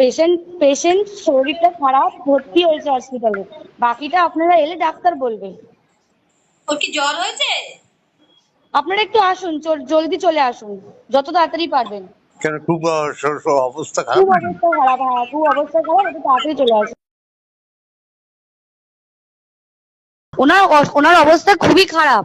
Patient patient শরীরটা খারাপ ভর্তি হয়েছে হসপিটালে বাকিটা আপনারা এলে ডাক্তার বলবে ওর কি জ্বর হয়েছে? আপনারা একটু আসুন জলদি চলে আসুন যত তাড়াতাড়ি পারবেন। কেন খুব অবস্থা খারাপ খুব অবস্থা খারাপ হ্যাঁ খুব অবস্থা খারাপ একটু তাড়াতাড়ি চলে আসুন। ওনার ওনার অবস্থা খুবই খারাপ।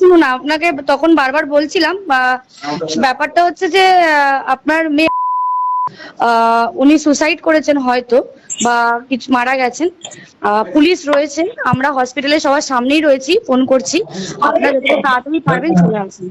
শুনুন আপনাকে তখন বারবার বলছিলাম ব্যাপারটা হচ্ছে যে আপনার মেয়ে উনি সুসাইড করেছেন হয়তো, বা কিছু মারা গেছেন। পুলিশ রয়েছে, আমরা হসপিটালে সবার সামনেই রয়েছি ফোন করছি। আপনারা যত তাড়াতাড়ি পারবেন চলে আসুন।